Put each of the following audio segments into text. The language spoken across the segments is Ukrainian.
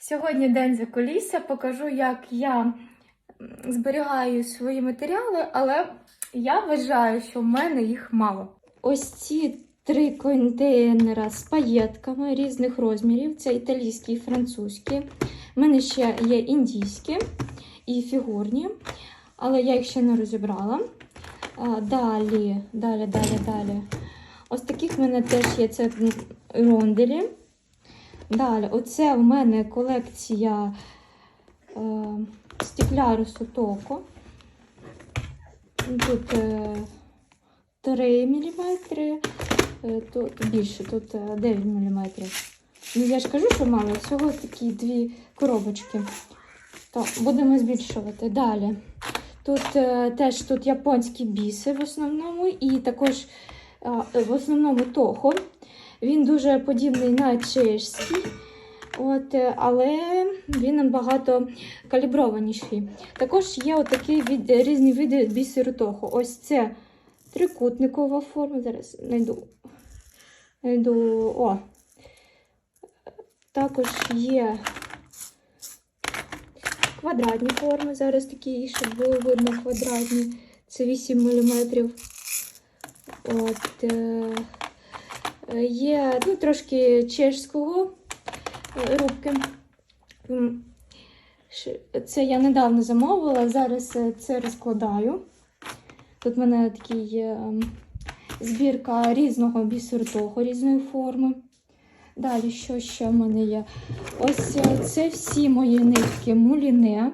Сьогодні день за кулісся. Покажу, як я зберігаю свої матеріали, але я вважаю, що в мене їх мало. Ось ці три контейнера з паєтками різних розмірів: це італійські і французькі. У мене ще є індійські і фігурні, але я їх ще не розібрала. Далі, далі, далі, далі. Ось таких в мене теж є це ронделі. Далі, оце в мене колекція е, стеклярусу токо. Тут е, 3 мм, е, тут більше, тут е, 9 мм. Ну, я ж кажу, що мало, всього такі дві коробочки. То будемо збільшувати. Далі. Тут е, теж тут японські біси в основному, і також е, в основному тохо. Він дуже подібний на чешський, от, е, але він набагато каліброваніший. Також є отакі від, різні види бісеру тохо. Ось це трикутникова форма. Зараз знайду. знайду. О. Також є квадратні форми. Зараз такі, щоб було видно квадратні. Це 8 мм. От, е, Є ну, трошки чешського е, рубки. Це я недавно замовила, зараз е, це розкладаю. Тут в мене такий е, збірка різного бісертого, різної форми. Далі, що ще в мене є? Ось е, це всі мої нитки муліне.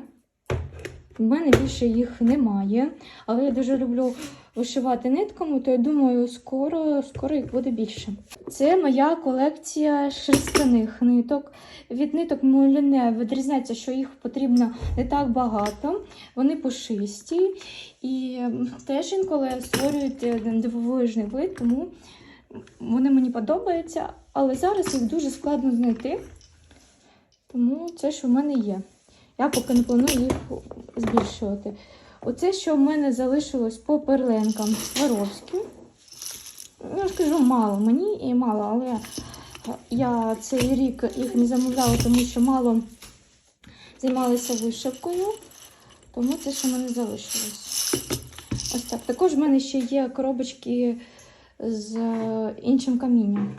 У мене більше їх немає, але я дуже люблю вишивати нитками, то я думаю, скоро, скоро їх буде більше. Це моя колекція шерстяних ниток. Від ниток муліне відрізняється, що їх потрібно не так багато. Вони пушисті і теж інколи створюють дивовижний вид, тому вони мені подобаються. Але зараз їх дуже складно знайти. Тому це, що в мене є. Я поки не планую їх збільшувати. Оце, що в мене залишилось по перленкам Сваровським. Я ж кажу, мало мені і мало, але я цей рік їх не замовляла, тому що мало займалася вишивкою. Тому це, що в мене залишилось. Ось так. Також в мене ще є коробочки з е, іншим камінням.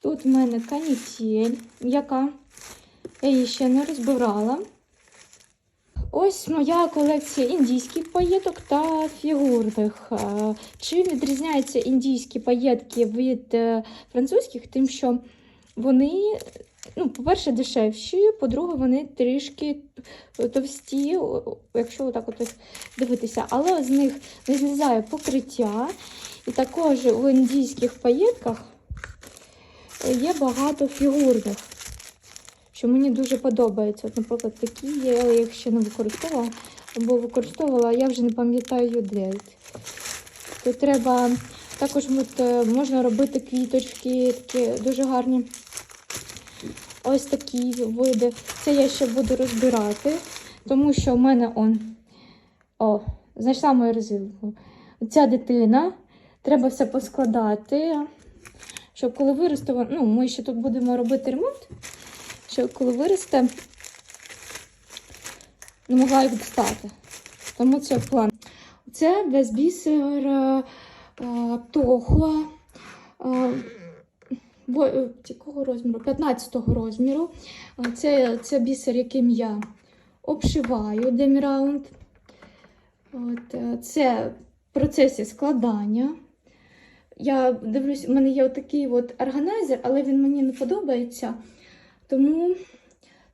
Тут в мене канітель, яка я її ще не розбирала. Ось моя колекція індійських паєток та фігурних. Е, Чим відрізняються індійські паєтки від е, французьких, тим, що вони, ну, по-перше, дешевші, по-друге, вони трішки товсті, якщо отак от дивитися, але з них не злізає покриття. І також у індійських паєтках є багато фігурних що мені дуже подобається. От, наприклад, такі є, я їх ще не використовувала, або використовувала, я вже не пам'ятаю де. Тут треба також е, можна робити квіточки, такі дуже гарні. Ось такі види. Це я ще буду розбирати, тому що в мене он. О, знайшла мою резинку. Ця дитина. Треба все поскладати. Щоб коли виросте, ну, ми ще тут будемо робити ремонт що коли виросте, не могла їх достати. Тому це план. Це без бісер е, е, того. е, Якого розміру? 15-го розміру. Це, це бісер, яким я обшиваю деміраунд. От, це в процесі складання. Я дивлюсь, у мене є отакий от органайзер, але він мені не подобається. Тому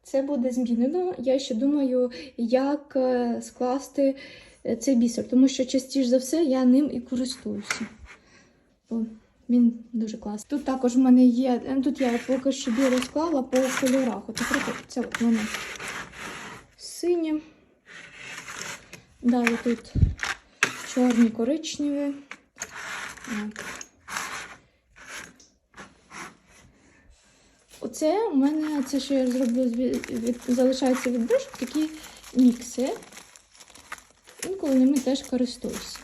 це буде змінено. Я ще думаю, як е, скласти е, цей бісер, тому що частіше за все я ним і користуюся. Бо він дуже класний. Тут також в мене є. е, Тут я поки що біло склала по кольорах. От, наприклад, це от в синє. Далі тут чорні коричневі. Оце у мене це, що я зроблю від, залишається від брушок, такі мікси. Інколи ними теж користуюся.